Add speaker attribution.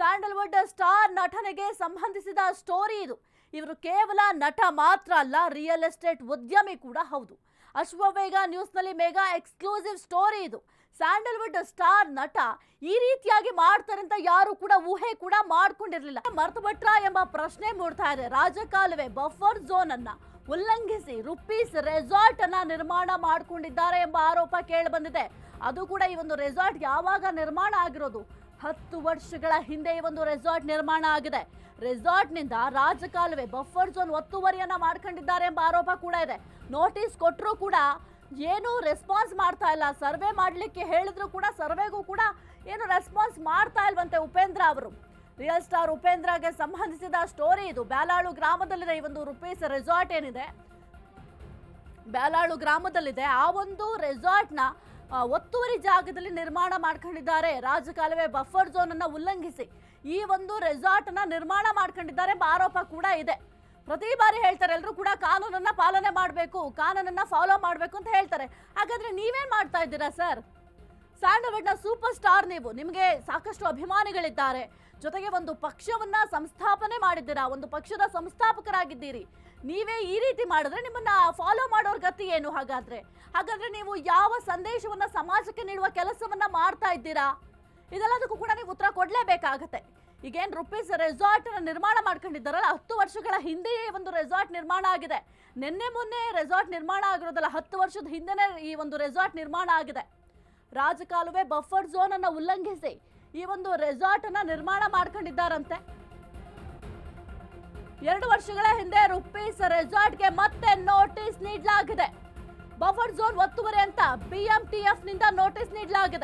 Speaker 1: Sandalwood star ನಟನೆಗೆ ಸಂಬಂಧಿಸಿದ story ಇದು. ಇವರು ಕೇವಲ ನಟ ಮಾತ್ರ ಅಲ್ಲ, ರಿಯಲ್ ಎಸ್ಟೇಟ್ ಉದ್ಯಮಿ ಕೂಡ ಹೌದು. ಅಶ್ವವೇಗ ನ್ಯೂಸ್ನಲ್ಲಿ ಮೇಗಾ ಎಕ್ಸ್ಕ್ಲೂಸಿವ್ ಸ್ಟೋರಿ ಇದು. ಸ್ಯಾಂಡಲ್ವುಡ್ ಸ್ಟಾರ್ ನಟ ಈ ರೀತಿಯಾಗಿ ಮಾಡ್ತಾರೆ ಅಂತ ಯಾರು ಕೂಡ ಊಹೆ ಕೂಡ ಮಾಡ್ಕೊಂಡಿರಲಿಲ್ಲ. ಮರ್ತು ಬಿಟ್ರ ಎಂಬ ಪ್ರಶ್ನೆ ಮೂಡ್ತಾ ಇದೆ. ರಾಜಕಾಲುವೆ ಬಫರ್ ಝೋನ್ ಅನ್ನ ಉಲ್ಲಂಘಿಸಿ ರುಪೀಸ್ ರೆಸಾರ್ಟ್ ಅನ್ನ ನಿರ್ಮಾಣ ಮಾಡಿಕೊಂಡಿದ್ದಾರೆ ಎಂಬ ಆರೋಪ ಕೇಳಿ ಬಂದಿದೆ. ಅದು ಕೂಡ ಈ ಒಂದು ರೆಸಾರ್ಟ್ ಯಾವಾಗ ನಿರ್ಮಾಣ ಆಗಿರೋದು? ಹತ್ತು ವರ್ಷಗಳ ಹಿಂದೆ ಈ ಒಂದು ರೆಸಾರ್ಟ್ ನಿರ್ಮಾಣ ಆಗಿದೆ. ರೆಸಾರ್ಟ್ನಿಂದ ರಾಜಕಾಲುವೆ ಬಫರ್ ಝೋನ್ ಒತ್ತುವರಿಯನ್ನ ಮಾಡ್ಕೊಂಡಿದ್ದಾರೆ ಎಂಬ ಆರೋಪ ಕೂಡ ಇದೆ. ನೋಟಿಸ್ ಕೊಟ್ಟರು ಕೂಡ ಏನು ರೆಸ್ಪಾನ್ಸ್ ಮಾಡ್ತಾ ಇಲ್ಲ. ಸರ್ವೆ ಮಾಡಲಿಕ್ಕೆ ಹೇಳಿದ್ರು ಕೂಡ ಸರ್ವೆಗೂ ಕೂಡ ಏನು ರೆಸ್ಪಾನ್ಸ್ ಮಾಡ್ತಾ ಇಲ್ವಂತೆ ಉಪೇಂದ್ರ ಅವರು. ರಿಯಲ್ ಸ್ಟಾರ್ ಉಪೇಂದ್ರಗೆ ಸಂಬಂಧಿಸಿದ ಸ್ಟೋರಿ ಇದು. ಬ್ಯಾಲಾಳು ಗ್ರಾಮದಲ್ಲಿದೆ ಈ ಒಂದು ರುಪೀಸ್ ರೆಸಾರ್ಟ್ ಏನಿದೆ. ಬ್ಯಾಲಾಳು ಗ್ರಾಮದಲ್ಲಿದೆ. ಆ ಒಂದು ರೆಸಾರ್ಟ್ನ ಒತ್ತುವರಿ ಜಾಗದಲ್ಲಿ ನಿರ್ಮಾಣ ಮಾಡ್ಕೊಂಡಿದ್ದಾರೆ. ರಾಜಕಾಲುವೆ ಬಫರ್ ಝೋನ್ ಅನ್ನ ಉಲ್ಲಂಘಿಸಿ ಈ ಒಂದು ರೆಸಾರ್ಟ್ ಅನ್ನ ನಿರ್ಮಾಣ ಮಾಡ್ಕೊಂಡಿದ್ದಾರೆ. ಎಂಬ ಆರೋಪ ಕೂಡ ಇದೆ. ಪ್ರತಿ ಬಾರಿ ಹೇಳ್ತಾರೆ ಎಲ್ಲರೂ ಕೂಡ ಕಾನೂನನ್ನ ಪಾಲನೆ ಮಾಡಬೇಕು, ಕಾನೂನನ್ನ ಫಾಲೋ ಮಾಡಬೇಕು ಅಂತ ಹೇಳ್ತಾರೆ. ಹಾಗಾದ್ರೆ ನೀವೇನ್ ಮಾಡ್ತಾ ಇದ್ದೀರಾ ಸರ್ ಸ್ಯಾಂಡಲ್ವುಡ್ನ ಸೂಪರ್ ಸ್ಟಾರ್ ನೀವು. ನಿಮಗೆ ಸಾಕಷ್ಟು ಅಭಿಮಾನಿಗಳಿದ್ದಾರೆ. ಜೊತೆಗೆ ಒಂದು ಪಕ್ಷವನ್ನ ಸಂಸ್ಥಾಪನೆ ಮಾಡಿದ್ದೀರಾ? ಒಂದು ಪಕ್ಷದ ಸಂಸ್ಥಾಪಕರಾಗಿದ್ದೀರಿ. ನೀವೇ ಈ ರೀತಿ ಮಾಡಿದ್ರೆ ನಿಮ್ಮನ್ನ ಫಾಲೋ ಮಾಡೋರ್ ಗತಿ ಏನು ಹಾಗಾದ್ರೆ? ಹಾಗಾದ್ರೆ ನೀವು ಯಾವ ಸಂದೇಶವನ್ನ ಸಮಾಜಕ್ಕೆ ನೀಡುವ ಕೆಲಸವನ್ನ ಮಾಡ್ತಾ ಇದ್ದೀರಾ? ಇದೆಲ್ಲದಕ್ಕೂ ಕೂಡ ನೀವು ಉತ್ತರ ಕೊಡ್ಲೇಬೇಕಾಗತ್ತೆ. ಈಗೇನು ರುಪೀಸ್ ರೆಸಾರ್ಟ್ ನಿರ್ಮಾಣ ಮಾಡ್ಕೊಂಡಿದ್ದಾರಲ್ಲ, ಹತ್ತು ವರ್ಷಗಳ ಹಿಂದೆಯೇ ಒಂದು ರೆಸಾರ್ಟ್ ನಿರ್ಮಾಣ ಆಗಿದೆ. ನಿನ್ನೆ ಮೊನ್ನೆ ರೆಸಾರ್ಟ್ ನಿರ್ಮಾಣ ಆಗಿರೋದಲ್ಲ, ಹತ್ತು ವರ್ಷದ ಹಿಂದೆನೇ ಈ ಒಂದು ರೆಸಾರ್ಟ್ ನಿರ್ಮಾಣ ಆಗಿದೆ. ರಾಜಕಾಲುವೆ ಬಫರ್ ಝೋನ್ ಅನ್ನ ಉಲ್ಲಂಘಿಸಿ ಈ ಒಂದು ರೆಸಾರ್ಟ್ ಅನ್ನ ನಿರ್ಮಾಣ ಮಾಡ್ಕೊಂಡಿದ್ದಾರಂತೆ. ಎರಡು ವರ್ಷಗಳ ಹಿಂದೆ ರುಪೀಸ್ ರೆಸಾರ್ಟ್ಗೆ ಮತ್ತೆ ನೋಟಿಸ್ ನೀಡಲಾಗಿದೆ. ಬಫರ್ ಝೋನ್ ಒತ್ತುವರಿ ಅಂತ ಬಿಎಂಟಿಎಫ್ನಿಂದ ನೋಟಿಸ್ ನೀಡಲಾಗಿದೆ.